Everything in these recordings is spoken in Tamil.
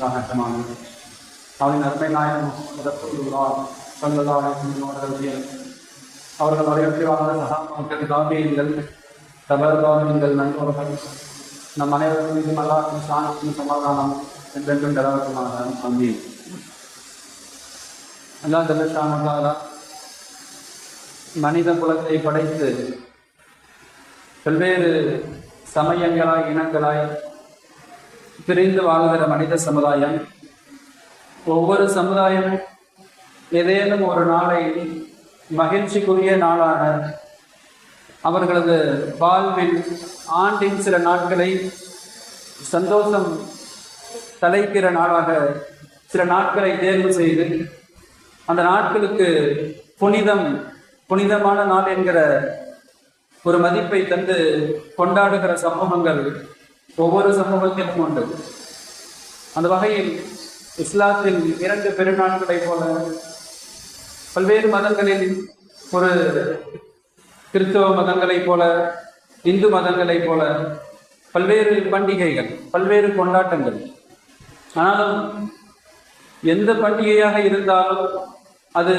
சாகசமானது. அவரின் நன்மை நாயகம் அவர்கள். அவர்கள் வரவேற்பாளர் காம்பியங்கள் காவியங்கள் தபர்காவியங்கள் நண்பர்கள். நம் அனைவரும் மீது அல்லாஹின் சாணத்தின் சமாதானம் என்றென்றும் நிலவரமாக அம்பி அல்லா தலஷாமதாரா மனித குலத்தை படைத்து பல்வேறு சமயங்களாய் இனங்களாய் பிரிந்து வாழ்கிற மனித சமுதாயம். ஒவ்வொரு சமுதாயம் ஏதேனும் ஒரு நாளை மகிழ்ச்சிக்குரிய நாளாக அவர்களது வாழ்வில் ஆண்டின் சில நாட்களை சந்தோஷம் தலைக்கிற நாளாக சில நாட்களை தேர்வு செய்து அந்த நாட்களுக்கு புனிதம் புனிதமான நாள் என்கிற ஒரு மதிப்பை தந்து கொண்டாடுகிற சமூகங்கள் ஒவ்வொரு சமூகத்திலும் உண்டு. அந்த வகையில் இஸ்லாத்தில் இரண்டு பெருநாட்களைப் போல பல்வேறு மதங்களில் ஒரு கிறிஸ்தவ மதங்களைப் போல இந்து மதங்களைப் போல பல்வேறு பண்டிகைகள் பல்வேறு கொண்டாட்டங்கள். ஆனாலும் எந்த பண்டிகையாக இருந்தாலும் அது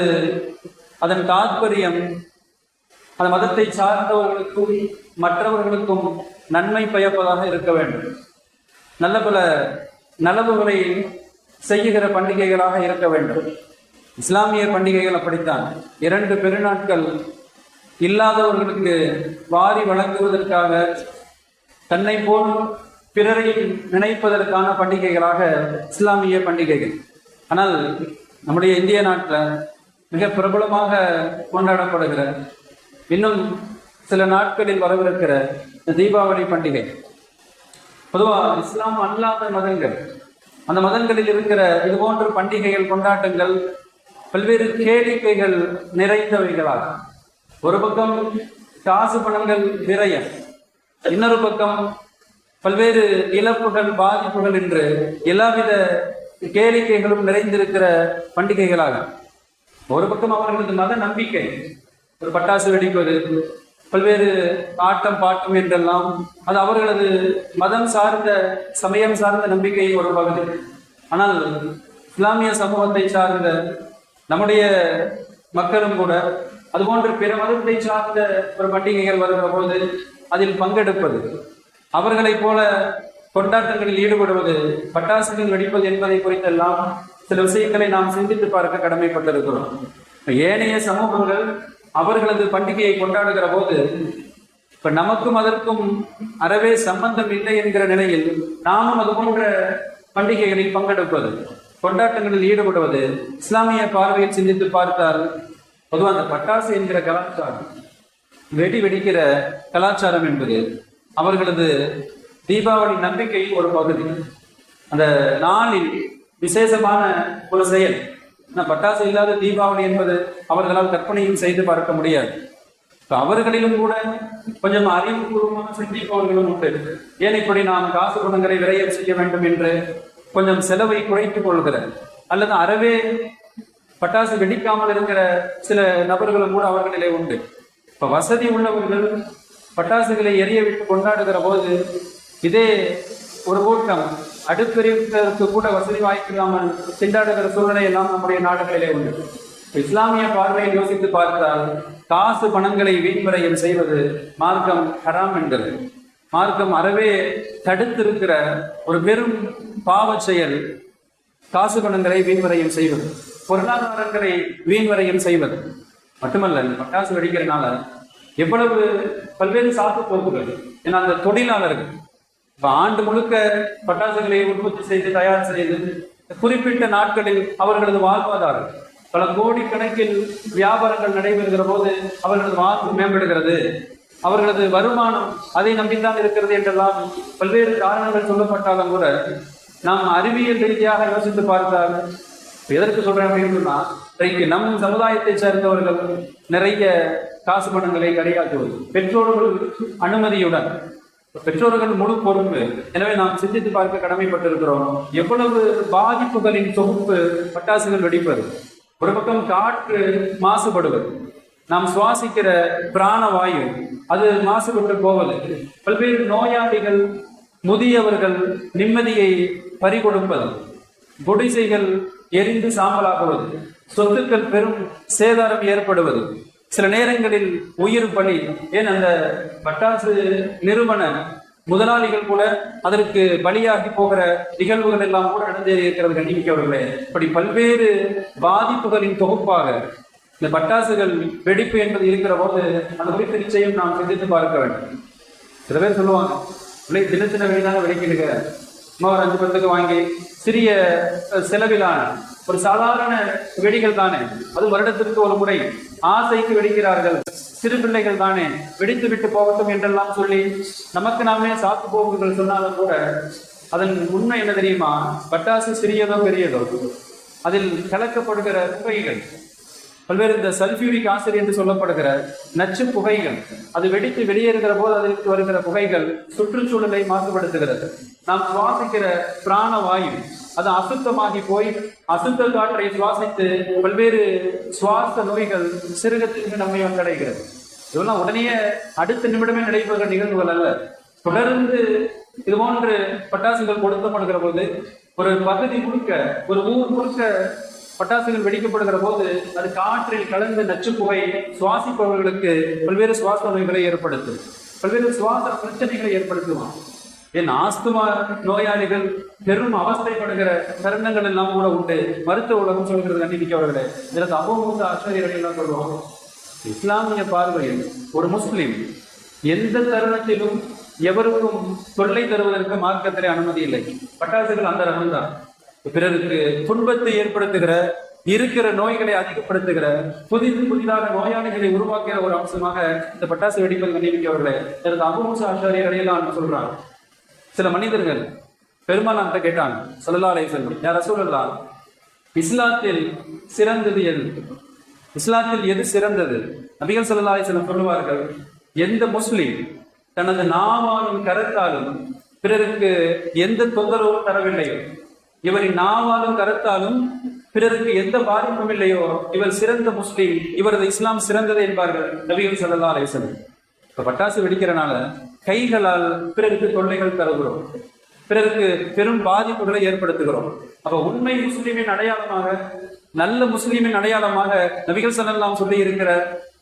அதன் தாற்பயம் அந்த மதத்தை சார்ந்தவர்களுக்கும் மற்றவர்களுக்கும் நன்மை பயப்பதாக இருக்க வேண்டும். நல்ல பல நலவுகளை செய்யுகிற பண்டிகைகளாக இருக்க வேண்டும். இஸ்லாமிய பண்டிகைகள் அப்படித்தான். இரண்டு பெருநாட்கள் இல்லாதவர்களுக்கு வாரி வழங்குவதற்காக தன்னை போல் பிறரை நினைப்பதற்கான பண்டிகைகளாக இஸ்லாமிய பண்டிகைகள். ஆனால் நம்முடைய இந்திய நாட்டில் மிக பிரபலமாக கொண்டாடப்படுகிற இன்னும் சில நாட்களில் வரவிருக்கிற தீபாவளி பண்டிகை. பொதுவாக இஸ்லாம் அல்லாத மதங்கள் அந்த மதங்களில் இருக்கிற இது போன்ற பண்டிகைகள் கொண்டாட்டங்கள் பல்வேறு கேளிக்கைகள் நிறைந்தவைகளாக. ஒரு பக்கம் காசு பணங்கள் விரயம் இன்னொரு பக்கம் பல்வேறு இழப்புகள் பாதிப்புகள் என்று எல்லாவித கேளிக்கைகளும் நிறைந்திருக்கிற பண்டிகைகளாக. ஒரு பக்கம் அவர்களது மத நம்பிக்கை ஒரு பட்டாசு வெடிப்பது பல்வேறு ஆட்டம் பாட்டம் என்றெல்லாம் அது அவர்களது மதம் சார்ந்த சமயம் சார்ந்த நம்பிக்கையை ஒரு பகுதி ஆனால் இஸ்லாமிய சமூகத்தை சார்ந்த நம்முடைய மக்களும் கூட அதுபோன்று பிற மதத்தை சார்ந்த ஒரு பண்டிகைகள் வருகிற போது அதில் பங்கெடுப்பது அவர்களைப் போல கொண்டாட்டங்களில் ஈடுபடுவது பட்டாசுகள் வெடிப்பது என்பதை குறித்தெல்லாம் சில விஷயங்களை நாம் சிந்தித்து பார்க்க கடமைப்பட்டிருக்கிறோம். ஏனைய சமூகங்கள் அவர்களது பண்டிகையை கொண்டாடுகிற போது இப்ப நமக்கும் அதற்கும் அறவே சம்பந்தம் இல்லை என்கிற நிலையில் நாமும் அது போன்ற பண்டிகைகளில் பங்கெடுப்பது கொண்டாட்டங்களில் ஈடுபடுவது இஸ்லாமிய பார்வையில் சிந்தித்து பார்த்தால் பொதுவாக அந்த பட்டாசு என்கிற கலாச்சாரம் வெடி வெடிக்கிற கலாச்சாரம் என்பது அவர்களது தீபாவளி நம்பிக்கையின் ஒரு பகுதி. அந்த நாளில் விசேஷமான ஒரு செயல் பட்டாசு இல்லாத தீபாவளி என்பது அவர்களால் கற்பனையும் செய்து பார்க்க முடியாது. அவர்களிலும் கூட கொஞ்சம் அறிவுபூர்வமாக சிந்திப்பவர்களும் உண்டு. ஏன் இப்படி நாம் காசு குணங்களை விரையம் செய்ய வேண்டும் என்று கொஞ்சம் செலவை குறைத்துக் கொள்கிற அல்லது அறவே பட்டாசு வெடிக்காமல் இருக்கிற சில நபர்களும் கூட அவர்களிலே உண்டு. இப்ப வசதி உள்ளவர்கள் பட்டாசுகளை எரிய விட்டு கொண்டாடுகிற போது இதே ஒரு கூட்டம் அடுப்பெரிவதற்கு கூட வசதி வாய்ப்பில்லாமல் திண்டாடுகிற சூழ்நிலை எல்லாம் நம்முடைய நாடுகளிலே உண்டு. இஸ்லாமிய பார்வையில் யோசித்து பார்த்தால் காசு பணங்களை வீண்முறையில் செய்வது மார்க்கம் ஹராம் என்கிறது மார்க்கம் அறவே தடுத்திருக்கிற ஒரு பெரும் பாவ செயல் காசு பணங்களை வீண்முறையில் செய்வது. பொருளாதாரங்களை வீண்வரையும் செய்வது. மட்டுமல்ல இந்த பட்டாசு வெடிக்கிறதுனால எவ்வளவு பல்வேறு சாக்கு போக்குகள். ஏன்னா அந்த தொழிலாளர்கள் இப்ப ஆண்டு முழுக்க பட்டாசுகளை உற்பத்தி செய்து தயார் செய்து குறிப்பிட்ட நாட்களில் அவர்களது வாழ்வாதாரம் பல கோடி கணக்கில் வியாபாரங்கள் நடைபெறுகிற போது அவர்களது வாழ்வு மேம்படுகிறது. அவர்களது வருமானம் அதை நம்பித்தான் இருக்கிறது என்றெல்லாம் பல்வேறு காரணங்கள் சொல்லப்பட்டாலும் கூட நாம் அறிவியல் ரீதியாக யோசித்து பார்த்தால் எதற்கு சொல்றேன் அப்படின்னா இன்றைக்கு நம் சமுதாயத்தை சேர்ந்தவர்கள் நிறைய காசு பணங்களை கடையாக்குவது பெற்றோர்கள் அனுமதியுடன் பெற்றோர்கள் முழு பொறுப்பு. எனவே நாம் சிந்தித்து பார்க்க கடமைப்பட்டிருக்கிறோம். எவ்வளவு பாதிப்புகளின் தொகுப்பு பட்டாசுகள் வெடிப்பது? ஒரு பக்கம் காற்று மாசுபடுவது. நாம் சுவாசிக்கிற பிராணவாயு அது மாசுபட்டு போவது. பல்வேறு நோயாளிகள் முதியவர்கள் நிம்மதியை பறிகொடுப்பது. குடிசைகள் எரிந்து சாம்பலாகுவது சொத்துக்கள் பெரும் சேதாரம் ஏற்படுவது. சில நேரங்களில் உயிர் பணி ஏன் அந்த பட்டாசு நிறுவன முதலாளிகள் கூட அதற்கு பலியாகி போகிற நிகழ்வுகள் எல்லாம் கூட நடந்தே இருக்கிறது கண்டிப்பிக்கவர்களே இப்படி பல்வேறு பாதிப்புகளின் தொகுப்பாக இந்த பட்டாசுகள் வெடிப்பு என்பது இருக்கிற போது அந்த குறித்து நிச்சயம் நாம் சிந்தித்து பார்க்க வேண்டும். சில பேர் சொல்லுவாங்க இல்லை சின்ன சின்ன வெடிதாங்க வெடிக்கிடுங்க சும்மா ஒரு அஞ்சு பத்துக்கு வாங்கி சிறிய செலவிலான ஒரு சாதாரண வெடிகள் தானே? அது வருடத்திற்கு ஒரு முறை ஆசைக்கு வெடிக்கிறார்கள். சிறு பிள்ளைகள் தானே? வெடித்து விட்டு போகட்டும் என்றெல்லாம் சொல்லி நமக்கு நாமே சாத்து போக்குகள் சொன்னாலும் கூட அதன் உண்மை என்ன தெரியுமா? பட்டாசு சிறியதோ பெரியதோ? அதில் கலக்கப்படுகிற புகைகள். பல்வேறு இந்த சல்பியூரிக் ஆசிட் என்று சொல்லப்படுகிற நச்சு புகைகள். அது வெடித்து வெளியேறுகிற போது அதற்கு வருகிற புகைகள் சுற்றுச்சூழலை மாசுபடுத்துகிறது. நாம் சுவாசிக்கிற பிராண வாயு அது அசுத்தமாகி போய் அசுத்த காற்றை சுவாசித்து பல்வேறு சுவாச நோய்கள் சிறுகத்திற்கு நம்மை வந்தடைகிறது இதெல்லாம் உடனே அடுத்த நிமிடமே நடைபெறுகிற நிகழ்வுகள் அல்ல. தொடர்ந்து இது போன்று பட்டாசுகள் கொடுக்கப்படுகிற போது ஒரு பகுதி முழுக்க ஒரு ஊர் முழுக்க பட்டாசுகள் வெடிக்கப்படுகிற போது அது காற்றில் கலந்த நச்சு புகை சுவாசிப்பவர்களுக்கு பல்வேறு சுவாச நோய்களை ஏற்படுத்தும். பல்வேறு சுவாச பிரச்சனைகளை ஏற்படுத்துவான். என் ஆஸ்துமா நோயாளிகள் பெரும் அவஸ்தைப்படுகிற தருணங்கள் எல்லாம் கூட உண்டு. மருத்துவ உலகம் சொல்கிறது கண்டிப்பார்களே இதற்கு அவ்வளவு ஆச்சரியர்கள் எல்லாம் சொல்லுவோம் இஸ்லாமிய பார்வையில் ஒரு முஸ்லிம் எந்த தருணத்திலும் எவருக்கும் தொல்லை தருவதற்கு மார்க்கத்திலே அனுமதி இல்லை. பட்டாசுகள் அந்த ரகம்தான். பிறருக்கு துன்பத்தை ஏற்படுத்துகிற இருக்கிற நோய்களை அதிகப்படுத்துகிற புதிது புதிதாக நோயாளிகளை உருவாக்குகிற ஒரு அம்சமாக இந்த பட்டாசு வெடிப்பது கண்டிப்பிக்கவர்களே இதற்கு அபுமுச ஆச்சாரியர்களையெல்லாம் சொல்றாங்க. சில மனிதர்கள் பெருமானார்ட்ட கேட்டாங்க சல்லல்லா அலைஹி யார் ரசூலல்லா இஸ்லாத்தில் சிறந்தது எது? இஸ்லாத்தில் எது சிறந்தது? நபிகள் ஸல்லல்லாஹு அலைஹி சொல்லுவார்கள் எந்த முஸ்லீம் தனது நாவாலும் கரத்தாலும் பிறருக்கு எந்த தொந்தரவும் தரவில்லையோ இவரின் நாவாலும் கரத்தாலும் பிறருக்கு எந்த பாதிப்பும் இல்லையோ இவர் சிறந்த முஸ்லீம் இவரது இஸ்லாம் சிறந்தது என்பார்கள் நபிகள் ஸல்லல்லாஹு அலைஹி இப்ப பட்டாசு வெடிக்கிறனால கைகளால் பிறருக்கு தொல்லைகள் தருகிறோம். பிறருக்கு பெரும் பாதிப்புகளை ஏற்படுத்துகிறோம். அப்ப உண்மை முஸ்லிமின் அடையாளமாக நல்ல முஸ்லிமின் அடையாளமாக நபிகள் ஸல்லல்லாஹு சொல்லி இருக்கிற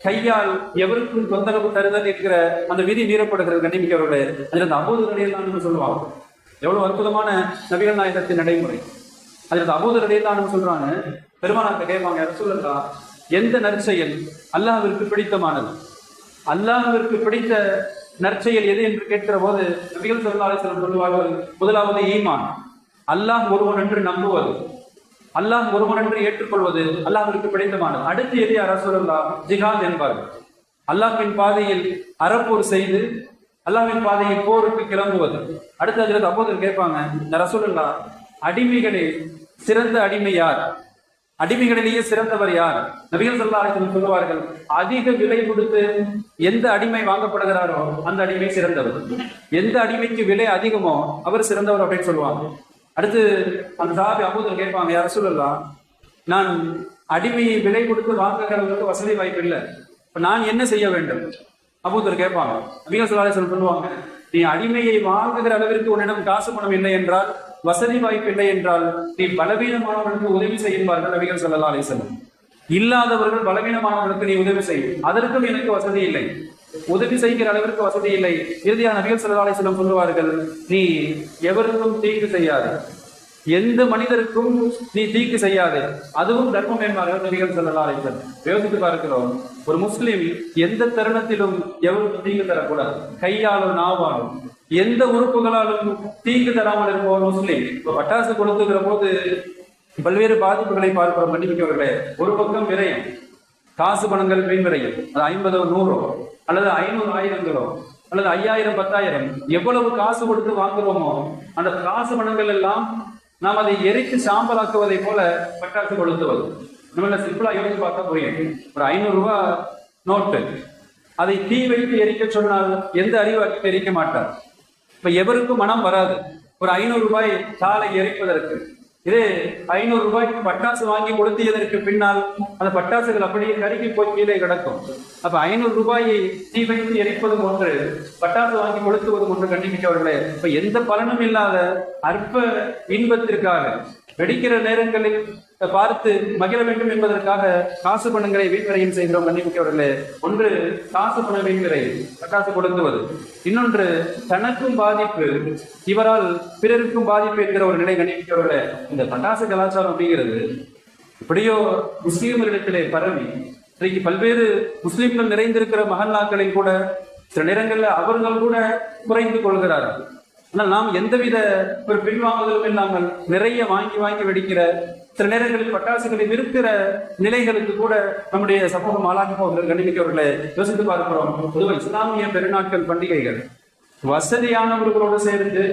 கையால் எவருக்கும் தொந்தரவு தருதல் இருக்கிற அந்த விதி மீறப்படுகிறது கண்டிப்பிக்கவர்களே அதில் அந்த அபூது சொல்லுவாங்க. எவ்வளவு அற்புதமான நபிகள் நாயகத்தின் நடைமுறை. அதில் அபூது நிலையெல்லாம் சொல்றாங்க பெருமானார்ட்ட கேட்பாங்க ரசூலல்லா எந்த நற்செயல் அல்லாஹிற்கு பிடித்தமானது? அல்லாஹிற்கு பிடித்த நற்செயல் எது என்று கேட்கிற போது நபிகள் ஸல்லல்லாஹு சொல்லுவார்கள் முதலாவது ஈமான். அல்லாஹ் ஒருவன் என்று நம்புவது. அல்லாஹ் ஒருவன் என்று ஏற்றுக்கொள்வது அல்லாஹிற்கு பிடித்தமானது அடுத்து எது அரசுல்லா ஜிஹாத் என்பார்கள். அல்லாஹ்வின் பாதையில் அறப்போர் செய்து அல்லாஹ்வின் பாதையில் போருக்கு கிளம்புவது. அடுத்து அதில் அப்போது கேட்பாங்க இந்த ரசூலுல்லா அடிமைகளே சிறந்த அடிமை யார்? அடிமைகளிலேயே சிறந்தவர் யார்? நபிகள் ஸல்லல்லாஹு சொல்லுவார்கள் அதிக விலை கொடுத்து எந்த அடிமை வாங்கப்படுகிறாரோ அந்த அடிமை சிறந்தவர். எந்த அடிமைக்கு விலை அதிகமோ அவர் சிறந்தவர் அப்படின்னு சொல்லுவாங்க. அடுத்து அந்த சாபி அபூதர் கேட்பாங்க யார் சொல்லலாம் நான் அடிமையை விலை கொடுத்து வாங்குகிறவங்களுக்கு வசதி வாய்ப்பு இல்லை. இப்ப நான் என்ன செய்ய வேண்டும்? அபூதர் கேட்பாங்க. நபிகள் ஸல்லல்லாஹு சொல்லுவாங்க நீ அடிமையை வாங்குகிற அளவிற்கு உன்னிடம் காசு பணம் இல்லை என்றால் வசதி வாய்ப்பு இல்லை என்றால் நீ பலவீனமானவர்களுக்கு உதவி செய்யும்பார்கள் நபிகள் சொல்லலாம் அலிசலம் இல்லாதவர்கள் பலவீனமானவர்களுக்கு நீ உதவி செய். அதற்கும் எனக்கு வசதி இல்லை. உதவி செய்கிற அளவிற்கு வசதி இல்லை. இறுதியாக நபிகள் ஸல்லல்லாஹு அலைஹி சொல்லுவார்கள் நீ எவருக்கும் தீங்கு செய்யாது. எந்த மனிதருக்கும் நீ தீக்கு செய்யாது. அதுவும் தர்மம் என்பார்கள் நபிகள் ஸல்லல்லாஹு அலைஹி யோசித்து பார்க்கிறோம். ஒரு முஸ்லீம் எந்த தருணத்திலும் எவருக்கும் தீங்கு தரக்கூடாது. கையாலும் நாவாலும் எந்த உறுப்புகளாலும் தீங்கு தராமல் இருப்பவர் முஸ்லீம். இப்போ பட்டாசு கொடுத்துக்கிற போது பல்வேறு பாதிப்புகளை பார்க்கிறோம் மன்னிப்பிக்கவர்களே ஒரு பக்கம் விரயம். காசு பணங்கள் வீண் விரயம். அது ஐம்பதோ நூறோ அல்லது ஐநூறு ஆயிரங்களோ அல்லது ஐயாயிரம் பத்தாயிரம் எவ்வளவு காசு கொடுத்து வாங்குறோமோ அந்த காசு பணங்கள் எல்லாம் நாம் அதை எரித்து சாம்பலாக்குவதை போல பட்டாசு கொளுத்துவது. நம்மள சிம்பிளா யோசிச்சு பார்த்தா புரியும். ஒரு ஐநூறுரூவா நோட்டு அதை தீ வைத்து எரிக்க சொன்னால் எந்த அறிவாளியும் எரிக்க மாட்டார்? இப்ப எவருக்கும் மனம் வராது. ஒரு ஐநூறு ரூபாய் சாலை எரிப்பதற்கு. இதே ஐநூறு ரூபாய்க்கு பட்டாசு வாங்கி கொளுத்தியதற்கு பின்னால் அந்த பட்டாசுகள் அப்படியே கருகி போய் கீழே கிடக்கும். அப்ப ஐநூறு ரூபாயை தீ வைத்து எரிப்பதும் ஒன்று பட்டாசு வாங்கி கொளுத்துவதும் ஒன்று கண்டிப்பிக்கவர்களே இப்ப எந்த பலனும் இல்லாத அற்ப இன்பத்திற்காக வெடிக்கிற நேரங்களில் பார்த்து மகிழ வேண்டும் என்பதற்காக காசு பணங்களை வீண்விரையும் செய்கிறோம் கண்ணிமிக்கவர்களே ஒன்று காசு பண வீண்விரை பட்டாசு கொடுத்துவது இன்னொன்று தனக்கும் பாதிப்பு இவரால் பிறருக்கும் பாதிப்பு என்கிற ஒரு நிலை கண்ணிமிக்கவர்களே இந்த பட்டாசு கலாச்சாரம் அப்படிங்கிறது எப்படியோ முஸ்லீம்களிடத்திலே பரவி இன்றைக்கு பல்வேறு முஸ்லீம்கள் நிறைந்திருக்கிற மகல்லாக்களில் கூட சில நேரங்களில் அவர்கள் கூட குறைந்து கொள்கிறார்கள். ஆனால் நாம் எந்தவித ஒரு பின்வாங்குதலும் இல்லாமல் நிறைய வாங்கி வாங்கி வெடிக்கிற சில நேரங்களில் பட்டாசுகளை நிறுத்துகிற நிலைகளுக்கு கூட நம்முடைய சமூகம் ஆளாகி போகிறது. கண்டிப்பாக யோசித்து பார்க்கிறோம். பொதுவாக இஸ்லாமிய பெருநாட்கள் பண்டிகைகள் வசதியானவர்களோடு சேர்ந்து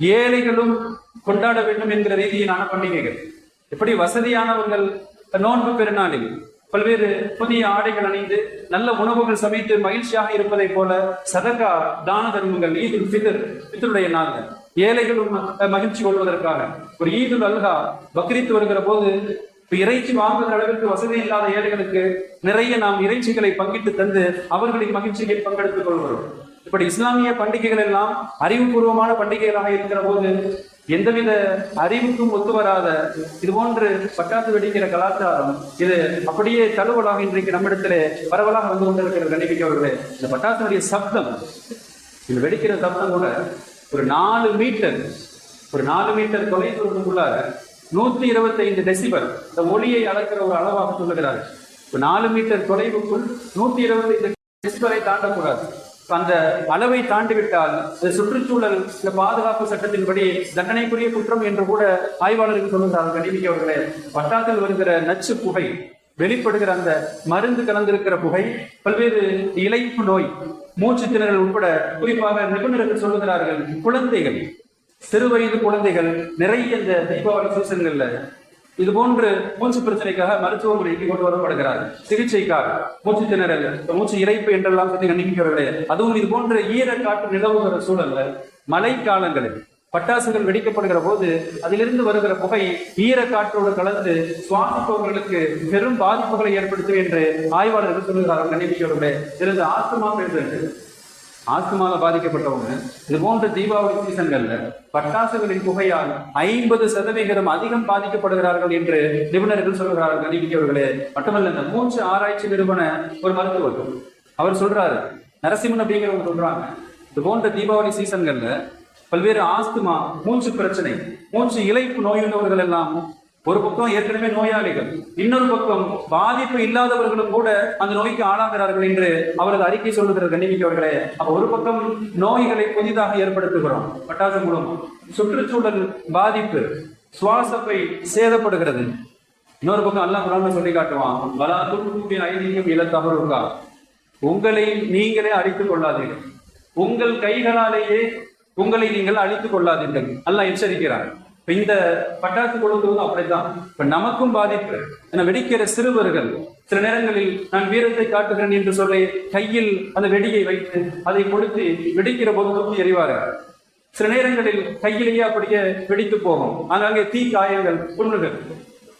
ஏழைகளும் கொண்டாட வேண்டும் என்கிற ரீதியிலான பண்டிகைகள். எப்படி வசதியானவர்கள் நோன்பு பெருநாளில் பல்வேறு புதிய ஆடைகள் அணிந்து நல்ல உணவுகள் சமைத்து மகிழ்ச்சியாக இருப்பதைப் போல சதகா தான தர்மங்கள் ஈதுல் ஃபித்ர் பித்தருடைய நாள்கள். ஏழைகளும் மகிழ்ச்சி கொள்வதற்காக. ஒரு ஈதுல் அல்கா பக்ரீத் வருகிற போது இறைச்சி வாங்குகிற அளவிற்கு வசதி இல்லாத ஏழைகளுக்கு நிறைய நாம் இறைச்சிகளை பங்கிட்டு தந்து அவர்களின் மகிழ்ச்சியில் பங்கெடுத்துக் கொள்கிறோம். இப்படி இஸ்லாமிய பண்டிகைகள் எல்லாம் அறிவுபூர்வமான பண்டிகைகளாக இருக்கிற போது எந்தவித அறிவுக்கும் ஒத்து வராத இது போன்று பட்டாசு வெடிக்கிற கலாச்சாரம் இது அப்படியே தழுவலாக இன்றைக்கு நம்மிடத்திலே பரவலாக வந்து கொண்டிருக்கிற கண்டிப்பிக்கவர்களே இந்த பட்டாசுடைய சப்தம் இந்த வெடிக்கிற சப்தம் கூட ஒரு நாலு மீட்டர் ஒரு நாலு மீட்டர் தொலை தூரத்துக்குள்ளார நூத்தி இருபத்தைந்து டெசிபல் இந்த ஒளியை அளக்கிற ஒரு அளவாக சொல்லுகிறார் ஒரு நாலு மீட்டர் தொலைவுக்குள் நூத்தி இருபத்தைந்து டெசிபலை தாண்டக்கூடாது. அந்த அளவை தாண்டிவிட்டால் சுற்றுச்சூழல் இந்த பாதுகாப்பு சட்டத்தின்படி தண்டனைக்குரிய குற்றம் என்று கூட ஆய்வாளர்கள் சொல்லுகிறார்கள் கண்டிப்பாக அவர்களே பட்டாசில் வருகிற நச்சு புகை வெளிப்படுகிற அந்த மருந்து கலந்திருக்கிற புகை பல்வேறு இழைப்பு நோய் மூச்சு திணறல் உட்பட குறிப்பாக நிபுணர்கள் சொல்லுகிறார்கள் குழந்தைகள் சிறுவயது குழந்தைகள் நிறைய இந்த தீபாவளி சீசன்கள்ல இது போன்று மூச்சு பிரச்சனைக்காக மருத்துவமனைக்கு கொண்டு வரப்படுகிறார் சிகிச்சைக்காக. மூச்சு திணறல் மூச்சு இறைப்பு என்றெல்லாம் சொல்லி கண்டிக்கிறவர்களே அதுவும் இது போன்ற ஈர காற்று நிலவுகிற சூழல்ல மழை காலங்களில் பட்டாசுகள் வெடிக்கப்படுகிற போது அதிலிருந்து வருகிற புகை ஈர காற்றோடு கலந்து சுவாசிப்பவர்களுக்கு பெரும் பாதிப்புகளை ஏற்படுத்தும் என்று ஆய்வாளர்கள் சொல்லுகிறார்கள் கண்டிப்பிக்கிறவர்களே இருந்து ஆஸ்துமா பேசுறது ஆஸ்துமால பாதிக்கப்பட்டவங்க. இது போன்ற தீபாவளி சீசன்கள்ல பட்டாசுகளின் புகையால் ஐம்பது சதவிகிதம் அதிகம் பாதிக்கப்படுகிறார்கள் என்று நிபுணர்கள் சொல்கிறார்கள். கணிப்பிக்கவர்களே மட்டுமல்ல இந்த மூச்சு ஆராய்ச்சி நிறுவன ஒரு மருத்துவர் அவர் சொல்றாரு நரசிம்மன் அப்படிங்கிறவங்க சொல்றாங்க இது போன்ற தீபாவளி சீசன்கள்ல பல்வேறு ஆஸ்துமா மூச்சு பிரச்சனை மூச்சு இழைப்பு நோயுள்ளவர்கள் எல்லாம் ஒரு பக்கம் ஏற்கனவே நோயாளிகள் இன்னொரு பக்கம் பாதிப்பு இல்லாதவர்களும் கூட அந்த நோய்க்கு ஆளாகிறார்கள் என்று அவரது அறிக்கை சொல்லுகிற கண்ணிமிக்கவர்களே. அப்ப ஒரு பக்கம் நோய்களை புதிதாக ஏற்படுத்துகிறோம் பட்டாசு மூலம். சுற்றுச்சூழல் பாதிப்பு சுவாசப்பை சேதப்படுகிறது. இன்னொரு பக்கம் அல்லாஹ் குரான் சொல்லி காட்டுவான் வலா துன்பி ஐதீகம் இழத்தவருக்கா உங்களை நீங்களே அழித்துக் கொள்ளாதீர்கள். உங்கள் கைகளாலேயே உங்களை நீங்கள் அழித்துக் கொள்ளாதீர்கள். அல்லாஹ் எச்சரிக்கிறார் இப்போ இந்த பட்டாசு கொளுத்துவது அப்படித்தான். இப்ப நமக்கும் பாதிப்பு. என வெடிக்கிற சிறுவர்கள் சில நேரங்களில் நான் வீரத்தை காட்டுகிறேன் என்று சொல்லி கையில் அந்த வெடியை வைத்து அதை கொளுத்தி வெடிக்கிற போது எறிவார்கள். சில நேரங்களில் கையிலேயே அப்படியே வெடித்து போகும். ஆங்காங்கே தீ காயங்கள் புண்ணுகள்.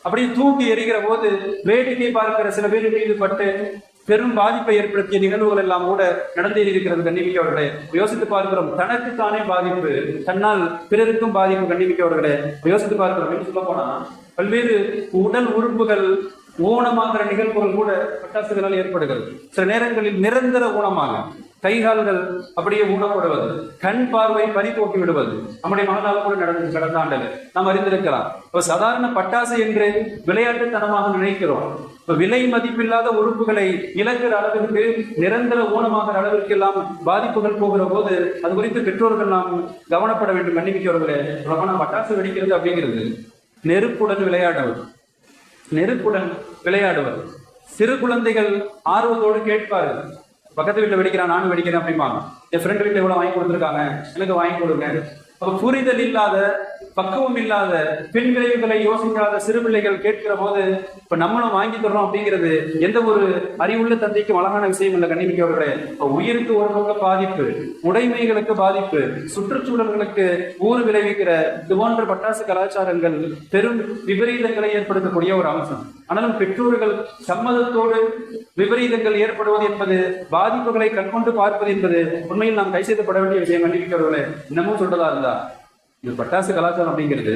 அப்படியே தூக்கி எறிகிற போது வேடிக்கை பார்க்கிற சில பேர் மீது பட்டு பெரும் பாதிப்பை ஏற்படுத்திய நிகழ்வுகள் எல்லாம் கூட நடந்தே இருக்கிறது கண்ணிமிக்கவர்களே யோசித்து பார்க்கிறோம் தனக்கு தானே பாதிப்பு தன்னால் பிறருக்கும் பாதிப்பு கண்ணிமிக்கவர்களே யோசித்து பார்க்கிறோம் சொல்ல போனா பல்வேறு உடல் உறுப்புகள் ஊனமாகிற நிகழ்வுகள் கூட பட்டாசுகளால் ஏற்படுகிறது. சில நேரங்களில் நிரந்தர ஊனமாக. கைகால்கள் அப்படியே ஊனப்படுவது கண் பார்வை பறி போக்கி விடுவது. நம்முடைய மகனால கூட நடந்தது கடந்த ஆண்டில் நாம் அறிந்திருக்கலாம். இப்ப சாதாரண பட்டாசு என்று விளையாட்டுத்தனமாக நினைக்கிறோம். இப்ப விலை மதிப்பில்லாத உறுப்புகளை இழக்கிற அளவிற்கு நிரந்தர ஊனமாகிற அளவிற்கு எல்லாம் பாதிப்புகள் போகிற போது அது குறித்து பெற்றோர்கள் நாம் கவனப்பட வேண்டும் கண்டிப்பிக்கிறவர்களே. பிரபலம் பட்டாசு வெடிக்கிறது அப்படிங்கிறது நெருப்புடன் விளையாடுவது நெருப்புடன் விளையாடுவது. சிறு குழந்தைகள் ஆர்வத்தோடு கேட்பார்கள். பக்கத்து வீட்டுல வெடிக்கிறான் நானும் வெடிக்கிறேன் அப்படிம்பாங்க. என் ஃப்ரெண்ட் வீட்டுல இவ்வளோ வாங்கி கொடுத்துருக்காங்க. எனக்கு வாங்கி கொடுங்க. அப்போ புரிதல் இல்லாத பக்குவம் இல்லாத பின் விளைவுகளை யோசிக்காத சிறு பிள்ளைகள் கேட்கிற போது இப்ப நம்மளும் வாங்கி தர்றோம் அப்படிங்கிறது எந்த ஒரு அறிவுள்ள தந்தைக்கும் அழகான விஷயம் இல்லை கண்ணிமிக்க அவர்களே உயிருக்கு ஒரு பக்கம் பாதிப்பு உடைமைகளுக்கு பாதிப்பு சுற்றுச்சூழல்களுக்கு ஊறு விளைவிக்கிற இது போன்ற பட்டாசு கலாச்சாரங்கள் பெரும் விபரீதங்களை ஏற்படுத்தக்கூடிய ஒரு அம்சம். ஆனாலும் பெற்றோர்கள் சம்மதத்தோடு விபரீதங்கள் ஏற்படுவது என்பது பாதிப்புகளை கண்கொண்டு பார்ப்பது என்பது உண்மையில் நாம் கை செய்யப்பட வேண்டிய விஷயம் கண்டிப்பிக்கிறவர்களே இன்னமும் சொல்றதா இருந்தா இந்த பட்டாசு கலாச்சாரம் அப்படிங்கிறது.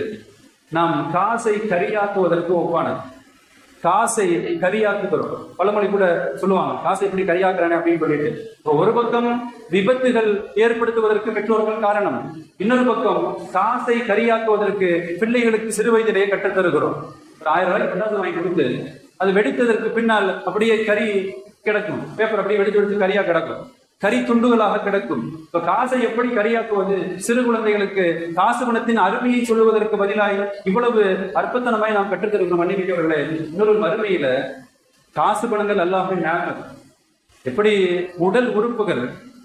நாம் காசை கரியாக்குவதற்கு ஒப்பானது. காசை கரியாக்குகிறோம். பழமொழி கூட சொல்லுவாங்க காசை எப்படி கரியாக்குறானே அப்படின்னு சொல்லிட்டு. இப்போ ஒரு பக்கம் விபத்துகள் ஏற்படுத்துவதற்கு பெற்றோர்கள் காரணம். இன்னொரு பக்கம் காசை கரியாக்குவதற்கு பிள்ளைகளுக்கு சிறு வயதிலேயே கட்டத்தருகிறோம் ஒரு ஆயிரம் ரூபாய்க்கு பட்டாசு வாங்கி கொடுத்து அது வெடித்ததற்கு பின்னால் அப்படியே கறி கிடக்கும். பேப்பர் அப்படியே வெடித்து வெடித்து கரியா கிடக்கும். கறி துண்டுகளாக கிடக்கும். இப்ப காசை எப்படி கரியாக்குவது? சிறு குழந்தைகளுக்கு காசு குணத்தின் அருமையை சொல்லுவதற்கு பதிலாக இவ்வளவு அற்பத்தனமாய் நாம் கற்றுத்தருக்கிறோம் மன்னிமிக்கவர்களே இன்னொரு மறுமையில காசு குணங்கள் அல்லாமல் ஞாபகம் எப்படி உடல் உறுப்புகள்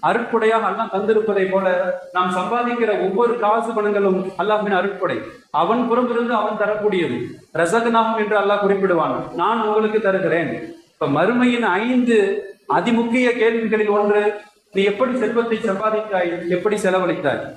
அருட்கொடையாக அல்லாஹ் தந்திருப்பதை போல நாம் சம்பாதிக்கிற ஒவ்வொரு காசு பணங்களும் அல்லாஹின் அருட்படை அவன் புறமிருந்து அவன் தரக்கூடியது. ரசகனாகும் என்று அல்லாஹ் குறிப்பிடுவான். நான் உங்களுக்கு தருகிறேன். இப்ப மறுமையின் ஐந்து அதிமுக்கிய கேள்விகளில் ஒன்று நீ எப்படி செல்வத்தை சம்பாதித்தாய்? எப்படி செலவழித்தாய்?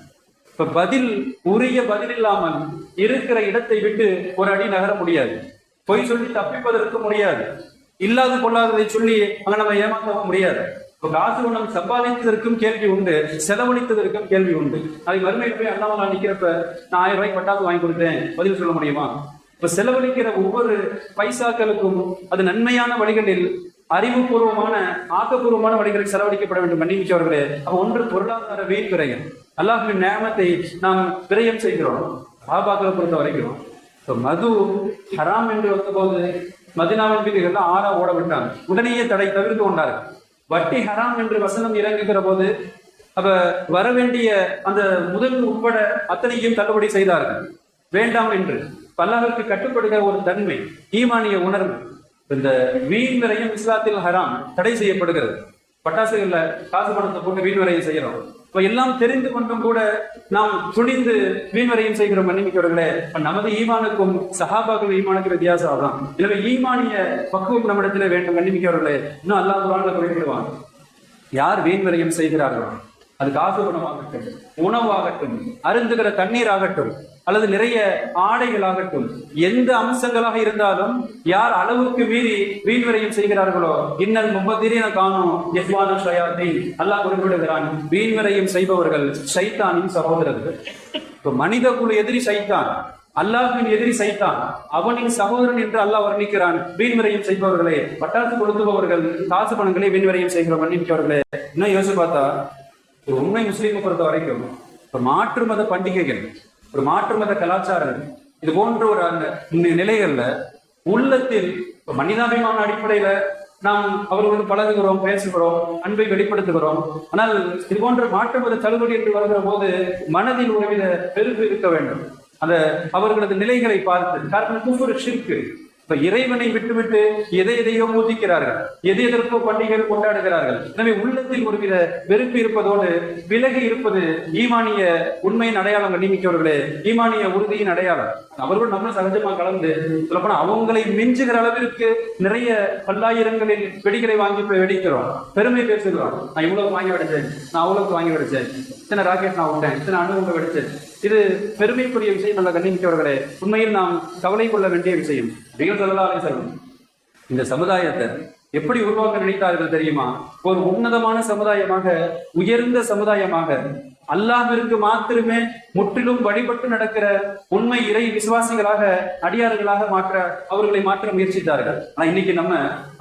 இப்ப பதில் உரிய பதில் இல்லாமல் இருக்கிற இடத்தை விட்டு ஒரு அடி நகர முடியாது. பொய் சொல்லி தப்பிப்பதற்கு முடியாது. இல்லாது கொள்ளாததை சொல்லி அங்க நம்ம ஏமாற்றவும் முடியாது. இப்ப காசு குணம் சம்பாதித்ததற்கும் கேள்வி உண்டு செலவழித்ததற்கும் கேள்வி உண்டு. அதை மறுமையில் போய் அண்ணாமலா நிக்கிறப்ப நான் ஆயிரம் ரூபாய்க்கு பட்டாசு வாங்கி கொடுத்தேன் பதில் சொல்ல முடியுமா? இப்ப செலவழிக்கிற ஒவ்வொரு பைசாக்களுக்கும் அது நன்மையான வழிகளில் அறிவுபூர்வமான ஆக்கப்பூர்வமான வழிகளில் செலவழிக்கப்பட வேண்டும் மன்னிமிச்சவர்களே அப்ப ஒன்று பொருளாதார வீண் விரயம் அல்லாஹின் நேமத்தை நாம் விரயம் செய்கிறோம். பாபாக்களை பொறுத்த வரைக்கும். இப்ப மது ஹராம் என்று வந்தபோது மதினாவின் வீடுகள் ஆறா ஓட விட்டாங்க உடனேயே தடை தவிர்த்து கொண்டார்கள் வட்டி ஹராம் என்று வசனம் இறங்குகிற போது அப்ப வரவேண்டிய அந்த முதல் உட்பட அத்தனையும் தள்ளுபடி செய்தார்கள். வேண்டாம் என்று. பல்லாவிற்கு கட்டுப்படுகிற ஒரு தன்மை ஈமானிய உணர்வு. இந்த வீண் விரையும் இஸ்லாத்தில் ஹராம் தடை செய்யப்படுகிறது. பட்டாசுகள்ல காசு பணத்தை போட்டு வீண் விரயம் செய்யறோம். இப்ப எல்லாம் தெரிந்து கொண்டும் கூட நாம் துணிந்து வீண் விரயம் செய்கிறோம் மன்னிமிக்கவர்களே இப்ப நமது ஈமானுக்கும் சஹாபாக்கள் ஈமானுக்கு வித்தியாசம் அதான். எனவே ஈமானிய பக்குவம் நம்மிடத்துல வேண்டும் மன்னிமிக்கவர்களே இன்னும் அல்லாஹ் குரான்ல குறிப்பிடுவான். யார் வீண் விரயம் செய்கிறார்களோ அது காசு குணமாகட்டும் உணவாகட்டும் அருந்துகிற தண்ணீர் ஆகட்டும் அல்லது நிறைய ஆடைகளாகட்டும் எந்த அம்சங்களாக இருந்தாலும் யார் அளவுக்கு மீறி வீண் செய்கிறார்களோ இன்னல் முப்பத்திரின காணும் எஸ்வான ஷயாத்தி அல்லாஹ் குறிப்பிடுகிறான் வீண் செய்பவர்கள் சைத்தானின் சகோதரர்கள். இப்போ மனித குழு எதிரி சைத்தான் அல்லாஹ்வின் எதிரி சைத்தான் அவனின் சகோதரன் என்று அல்லாஹ் வர்ணிக்கிறான் வீண் செய்பவர்களே பட்டாசு கொளுத்துபவர்கள் காசு பணங்களை வீண் விரயம் செய்கிற மன்னிப்பவர்களே இன்னும் யோசிச்சு பார்த்தா ஒரு உண்மை முஸ்லீமை பொறுத்த வரைக்கும் ஒரு மாற்று மத பண்டிகைகள் ஒரு மாற்று மத கலாச்சாரங்கள் இது போன்ற ஒரு அந்த நிலைகள்ல உள்ளத்தில் மனிதாபிமான அடிப்படையில நாம் அவர்களோடு பழகுகிறோம் பேசுகிறோம் அன்பை வெளிப்படுத்துகிறோம். ஆனால் இது போன்ற மாற்று மத தள்ளுபடி என்று வருகிற போது மனதில் ஒருவித பெருகு இருக்க வேண்டும். அந்த அவர்களது நிலைகளை பார்த்து காரணம் குஃபுர் ஷிர்க்கு. இப்ப இறைவனை விட்டுவிட்டு எதை எதையோ பூஜிக்கிறார்கள் எது எதற்கோ பண்டிகைகள் கொண்டாடுகிறார்கள். எனவே உள்ளத்தில் ஒருவித வெறுப்பு இருப்பதோடு விலகி இருப்பது ஈமானிய உண்மையின் அடையாளம் நியமிக்கவர்களே ஈமானிய உறுதியின் அடையாளம். அவர்கள் நம்மளும் சகஜமா கலந்து சொல்லப்போனா அவங்களை மிஞ்சுகிற அளவிற்கு நிறைய பல்லாயிரங்களில் வெடிகளை வாங்கி போய் வெடிக்கிறோம். பெருமை பேசுகிறோம். நான் இவ்வளவு வாங்கி வெடிச்சேன் நான் அவ்வளவுக்கு வாங்கி வெடிச்சேன். இத்தனை ராக்கெட் நான் விட்டேன் இத்தனை அணுகுண்டு வெடிச்சேன். இது பெருமைக்குரிய விஷயம் அல்ல கண்ணிமிக்கவர்களே. உண்மையில் நாம் கவலை கொள்ள வேண்டிய விஷயம். நீங்கள் சொல்லலாலே செல்வம் இந்த சமுதாயத்தை எப்படி உருவாக்க நினைத்தார்கள் தெரியுமா? ஒரு உன்னதமான சமுதாயமாக உயர்ந்த சமுதாயமாக அல்லாஹிற்கு மாத்திரமே முற்றிலும் வழிபட்டு நடக்கிற உண்மை இறை விசுவாசிகளாக அடியார்களாக மாற்ற அவர்களை மாற்ற முயற்சித்தார்கள். ஆனா இன்னைக்கு நம்ம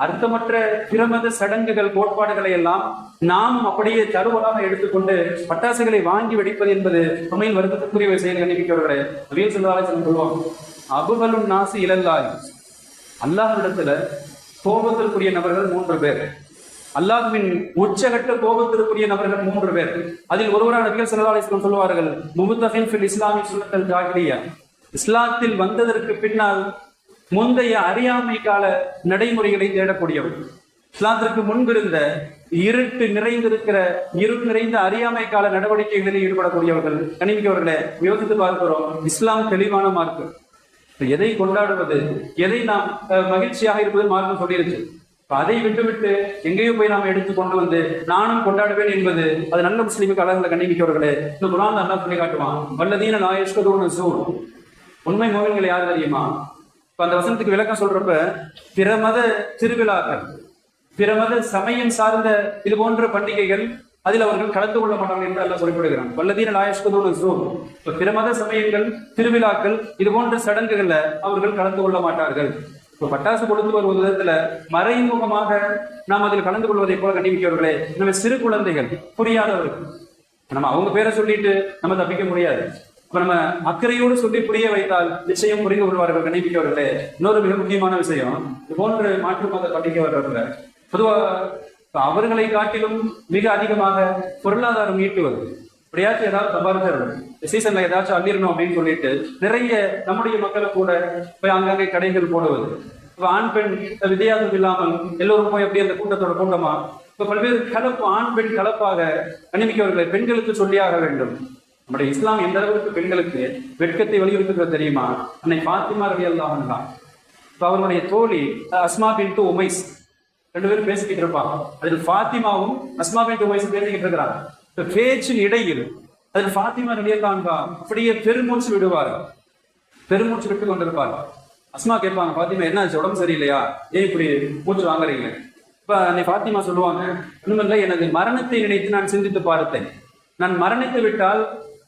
அர்த்தமற்ற பிரமத சடங்குகள் கோட்பாடுகளை எல்லாம் நாம் அப்படியே தருவலாக எடுத்துக்கொண்டு பட்டாசுகளை வாங்கி வெடிப்பது என்பது உண்மையில் வருத்தத்துக்குரிய செயல்கள் நினைக்கிறவர்களே நவீன செல்வாலை சொல்லுவோம் அபுகளும் நாசு அல்லாஹ் இடத்துல கோபத்திற்குரிய நபர்கள் மூன்று பேர். அல்லாஹுவின் உச்சகட்ட கோபத்திற்குரிய நபர்கள் மூன்று பேர். அதில் ஒருவரான நபிகள் சல்லா அலைஹி சொல்லுவார்கள் முபத்தஹின் ஃபில் இஸ்லாமி சுனத்தல் ஜாகிரியா இஸ்லாத்தில் வந்ததற்கு பின்னால் முந்தைய அறியாமை கால நடைமுறைகளை தேடக்கூடியவர். இஸ்லாத்திற்கு முன்பிருந்த இருட்டு நிறைந்திருக்கிற இருள் நிறைந்த அறியாமை கால நடவடிக்கைகளில் ஈடுபடக்கூடியவர்கள். கணிமிக்கவர்களை யோசித்து பார்க்கிறோம் இஸ்லாம் தெளிவான மார்க்கு. எதை கொண்டாடுவது எதை நாம் அஹ், மகிழ்ச்சியாக இருப்பது மார்க்கம் சொல்லிருச்சு. அதை விட்டுவிட்டு எங்கேயோ போய் நாம் எடுத்து கொண்டு வந்து நானும் கொண்டாடுவேன் என்பது அது நல்ல முஸ்லீமுக்கு அழகுல கண்டிப்பிக்கவர்களே இந்த குரான் நல்லா சொல்லி காட்டுவான். வல்லதீன நாயஸ்கதோன சூர் உண்மை மோகன்கள் யார் தெரியுமா? இப்ப அந்த வசனத்துக்கு விளக்கம் சொல்றப்ப பிற மத திருவிழாக்கள் பிற மத சமயம் சார்ந்த இது போன்ற பண்டிகைகள் அதில் அவர்கள் கலந்து கொள்ள மாட்டார்கள் என்று அல்ல குறிப்பிடுகிறான். வல்லதீன லாயஷ்கதோடு ஜூம் இப்ப பிற மத சமயங்கள் திருவிழாக்கள் இது போன்ற சடங்குகள்ல அவர்கள் கலந்து கொள்ள மாட்டார்கள். இப்ப பட்டாசு கொடுத்து ஒரு விதத்துல மறைமுகமாக நாம் அதில் கலந்து கொள்வதை போல கண்டிப்பிக்கிறவர்களே நம்ம சிறு குழந்தைகள் புரியாதவர்கள். நம்ம அவங்க பேரை சொல்லிட்டு நம்ம தப்பிக்க முடியாது. இப்ப நம்ம அக்கறையோடு சொல்லி புரிய வைத்தால் நிச்சயம் புரிந்து கொள்வார்கள் கண்டிப்பிக்கவர்களே இன்னொரு மிக முக்கியமான விஷயம் இது போன்ற மாற்று மத பண்டிகை வர்றவங்க பொதுவா அவர்களை காட்டிலும் மிக அதிகமாக பொருளாதாரம் ஈட்டுவது. எப்படியாச்சும் ஏதாவது சம்பாதிச்சிடணும். சீசன்ல ஏதாச்சும் அள்ளிடணும் அப்படின்னு சொல்லிட்டு நிறைய நம்முடைய மக்களை கூட போய் அங்கங்கே கடைகள் போடுவது. இப்ப ஆண் பெண் வித்தியாசம் இல்லாமல் எல்லோரும் போய் அப்படியே அந்த கூட்டத்தோட கூட்டமா இப்ப பல்வேறு கலப்பு ஆண் பெண் கலப்பாக அனுமதிக்கவர்களை பெண்களுக்கு சொல்லியாக வேண்டும். நம்முடைய இஸ்லாம் எந்த அளவுக்கு பெண்களுக்கு வெட்கத்தை வலியுறுத்துகிறது தெரியுமா? அன்னை பாத்திமா ரவி அல்லாஹ் இப்ப அவருடைய தோழி அஸ்மா பின் உமைஸ். ரெண்டு பேரும் பேசிக்கிட்டு இருப்பாங்க. அதில் ஃபாத்திமாவும் அஸ்மா பின் உமைஸ் பேசிக்கிட்டு இருக்கிறாங்க. இந்த பேச்சின் இடையில் அதில் ஃபாத்திமா ரலியல்லான்கா அப்படியே பெருமூச்சு விடுவார். பெருமூச்சு விட்டு கொண்டிருப்பார். அஸ்மா கேட்பாங்க ஃபாத்திமா என்ன உடம்பு சரியில்லையா? ஏன் இப்படி மூச்சு வாங்குறீங்க? இப்ப அன்னை ஃபாத்திமா சொல்லுவாங்க ஒண்ணுமில்லை எனது மரணத்தை நினைத்து நான் சிந்தித்து பார்த்தேன் நான் மரணித்து விட்டால்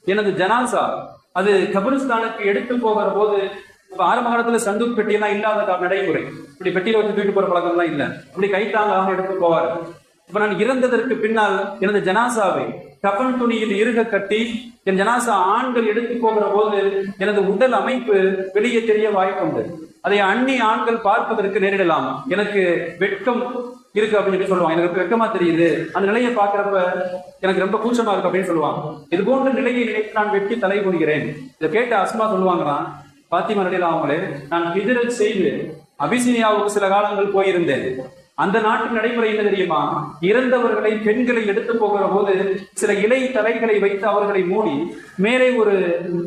எனது ஜனாசா அது கபிரிஸ்தானுக்கு எடுத்து போகிற போது இப்ப ஆரம்ப காலத்துல சந்தூக் பெட்டியெல்லாம் இல்லாத நடைமுறை. இப்படி பெட்டியில வச்சு தூக்கிட்டு போற பழக்கம்லாம் இல்ல. அப்படி கைத்தாங்க எடுத்து போவார். இப்ப நான் இறந்ததற்கு பின்னால் எனது ஜனாசாவை கபன் துணியில் இருக கட்டி என் ஜனாசா ஆண்கள் எடுத்து போகிற போது எனது உடல் அமைப்பு வெளியே தெரிய வாய்ப்புண்டு. அதை அந்நி ஆண்கள் பார்ப்பதற்கு நேரிடலாம். எனக்கு வெட்கம் இருக்கு அப்படின்னு சொல்லுவாங்க. எனக்கு வெட்கமா தெரியுது. அந்த நிலையை பார்க்கறப்ப எனக்கு ரொம்ப கூச்சமா இருக்கு அப்படின்னு சொல்லுவாங்க. இது போன்ற நிலையை நினைத்து நான் வெட்டி தலை கொள்கிறேன் இதை கேட்ட அஸ்மா சொல்லுவாங்களாம் பாத்திமா நடிகர் அவங்களே நான் ஹிஜரத் செய்து அபிசினியாவுக்கு சில காலங்கள் போயிருந்தேன். அந்த நாட்டு நடைமுறை என்ன தெரியுமா? இறந்தவர்களை பெண்களை எடுத்து போகிற போது சில இலை தலைகளை வைத்து அவர்களை மூடி மேலே ஒரு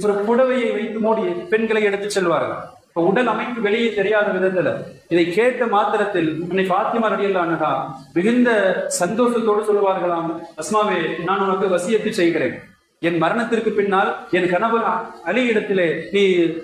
ஒரு புடவையை வைத்து மூடி பெண்களை எடுத்து செல்வார்கள். இப்ப உடல் அமைப்பு வெளியே தெரியாத விதத்துல இதை கேட்ட மாத்திரத்தில் உன்னை பாத்திமா ரடியல்லானடா மிகுந்த சந்தோஷத்தோடு சொல்லுவார்களாம் அஸ்மாவே நான் உனக்கு வசியத்து செய்கிறேன். என் மரணத்திற்கு பின்னால் என் கணவர் அலி இடத்திலே நீ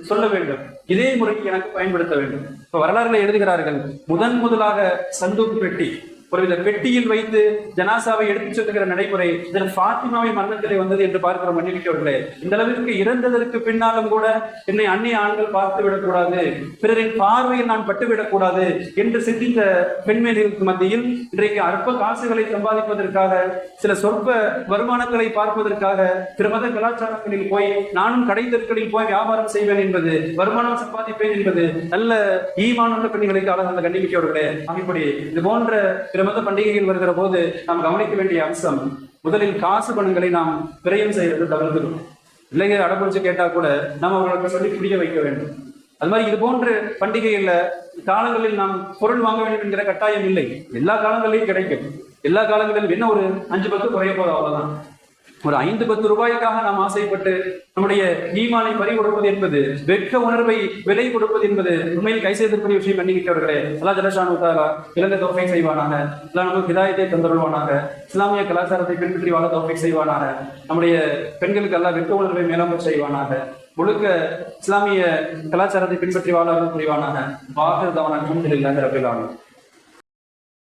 சொல்ல வேண்டும். இதே முறைக்கு எனக்கு பயன்படுத்த வேண்டும். இப்ப வரலாறுல எழுதுகிறார்கள் முதன் முதலாக சந்தூக்கு பெட்டி ஒருவித பெட்டியில் வைத்து ஜனாசாவை எடுத்துச் செல்லுகிற நடைமுறை இதன் ஃபாத்திமாவை மரணத்திலே வந்தது என்று பார்க்கிற மன்னிக்கவர்களே இந்த அளவிற்கு இறந்ததற்கு பின்னாலும் கூட என்னை அந்நிய ஆண்கள் பார்த்து விடக்கூடாது பிறரின் பார்வையில் நான் பட்டுவிடக்கூடாது என்று சிந்தித்த பெண்மணிகளுக்கு மத்தியில் இன்றைக்கு அற்ப காசுகளை சம்பாதிப்பதற்காக சில சொற்ப வருமானங்களை பார்ப்பதற்காக பிற மத கலாச்சாரங்களில் போய் நானும் கடை தெருக்களில் போய் வியாபாரம் செய்வேன் என்பது வருமானம் சம்பாதிப்பேன் என்பது நல்ல ஈமானுள்ள பெண்களுக்கு அழகாக கண்டிப்பிக்கவர்களே இப்படி இது போன்ற பிற பண்டிகைகள் வருகிற போது நாம் கவனிக்க வேண்டிய அம்சம் முதலில் காசு பணங்களை நாம் விரயம் செய்யறது தவிர்க்கணும் இல்லைங்க அடப்பிடிச்சு கேட்டா கூட நாம் அவர்களுக்கு சொல்லி புரிய வைக்க வேண்டும். அது மாதிரி இது போன்ற பண்டிகைகள்ல காலங்களில் நாம் பொருள் வாங்க வேண்டும் என்கிற கட்டாயம் இல்லை. எல்லா காலங்களிலும் கிடைக்கும். எல்லா காலங்களிலும் என்ன ஒரு அஞ்சு பத்து குறைய போதும் அவ்வளவுதான். ஒரு ஐந்து பத்து ரூபாய்க்காக நாம் ஆசைப்பட்டு நம்முடைய ஈமானை பறி கொடுப்பது என்பது வெட்க உணர்வை விலை கொடுப்பது என்பது உண்மையில் கை செய்திருக்கிற விஷயம் எண்ணிக்கிட்டவர்களே அல்லா ஜலஷான் உத்தாரா இழந்த தொகை செய்வானாக அல்லா நமக்கு ஹிதாயத்தை தந்தருள்வானாக இஸ்லாமிய கலாச்சாரத்தை பின்பற்றி வாழ தொகை செய்வானாக நம்முடைய பெண்களுக்கு எல்லாம் வெட்க உணர்வை மேலாண்மை செய்வானாக முழுக்க இஸ்லாமிய கலாச்சாரத்தை பின்பற்றி வாழ புரிவானாக. வாகர் தவணம் ரபிலான